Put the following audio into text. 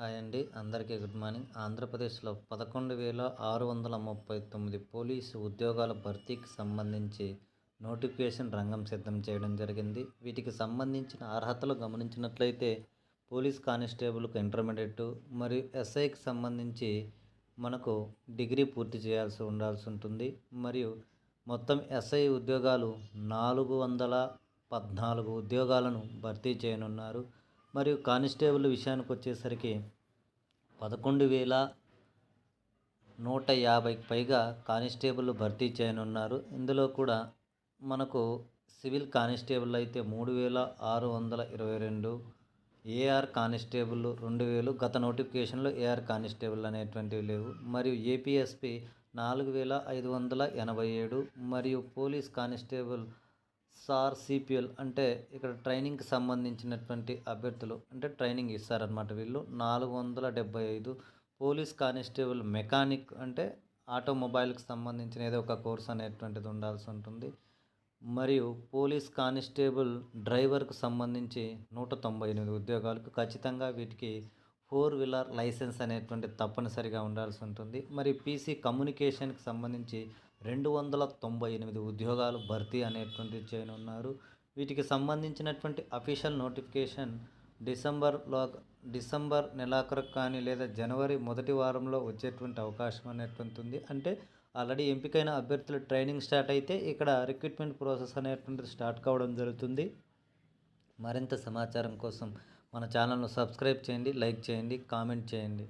Hi అండి. అందరికీ good morning. ఆంధ్రప్రదేశ్లో పదకొండు వేల ఆరు వందల ముప్పై తొమ్మిది పోలీసు ఉద్యోగాల భర్తీకి సంబంధించి నోటిఫికేషన్ రంగం సిద్ధం చేయడం జరిగింది. వీటికి సంబంధించిన అర్హతలు గమనించినట్లయితే పోలీస్ కానిస్టేబుల్కు ఇంటర్మీడియట్ మరియు ఎస్ఐకి సంబంధించి మనకు డిగ్రీ పూర్తి చేయాల్సి ఉండాల్సి ఉంటుంది. మరియు మొత్తం ఎస్ఐ ఉద్యోగాలు నాలుగు వందల పద్నాలుగు ఉద్యోగాలను భర్తీ చేయనున్నారు. మరియు కానిస్టేబుల్ విషయానికి వచ్చేసరికి పదకొండు వేల నూట యాభైకి పైగా కానిస్టేబుల్ భర్తీ చేయనున్నారు. ఇందులో కూడా మనకు సివిల్ కానిస్టేబుల్ అయితే మూడు వేల ఆరు వందల ఇరవై రెండు ఏఆర్ కానిస్టేబుల్ రెండు వేలు గత నోటిఫికేషన్లో ఏఆర్ కానిస్టేబుల్ అనేటువంటివి లేవు. మరియు ఏపీఎస్పి నాలుగు వేల ఐదు వందల ఎనభై ఏడు మరియు పోలీస్ కానిస్టేబుల్ సార్ సిపిఎల్ అంటే ఇక్కడ ట్రైనింగ్కి సంబంధించినటువంటి అభ్యర్థులు అంటే ట్రైనింగ్ ఇస్తారనమాట వీళ్ళు. నాలుగు వందల డెబ్బై ఐదు పోలీస్ కానిస్టేబుల్ మెకానిక్ అంటే ఆటోమొబైల్కి సంబంధించిన ఏదో ఒక కోర్స్ అనేటువంటిది ఉండాల్సి ఉంటుంది. మరియు పోలీస్ కానిస్టేబుల్ డ్రైవర్కు సంబంధించి నూట తొంభై ఎనిమిది ఉద్యోగాలకు ఖచ్చితంగా వీటికి ఫోర్ వీలర్ లైసెన్స్ అనేటువంటి తప్పనిసరిగా ఉండాల్సి ఉంటుంది. మరి పీసీ కమ్యూనికేషన్కి సంబంధించి రెండు వందల తొంభై ఎనిమిది ఉద్యోగాలు భర్తీ అనేటువంటిది చేయనున్నారు వీటికి సంబంధించినటువంటి అఫీషియల్ నోటిఫికేషన్ డిసెంబర్లో డిసెంబర్ నెలాఖరు కానీ లేదా జనవరి మొదటి వారంలో వచ్చేటువంటి అవకాశం అనేటువంటి ఉంది. అంటే ఆల్రెడీ ఎంపికైన అభ్యర్థుల ట్రైనింగ్ స్టార్ట్ అయితే ఇక్కడ రిక్రూట్మెంట్ ప్రాసెస్ అనేటువంటిది స్టార్ట్ కావడం జరుగుతుంది. మరింత సమాచారం కోసం మన ఛానల్ను సబ్స్క్రైబ్ చేయండి లైక్ చేయండి కామెంట్ చేయండి.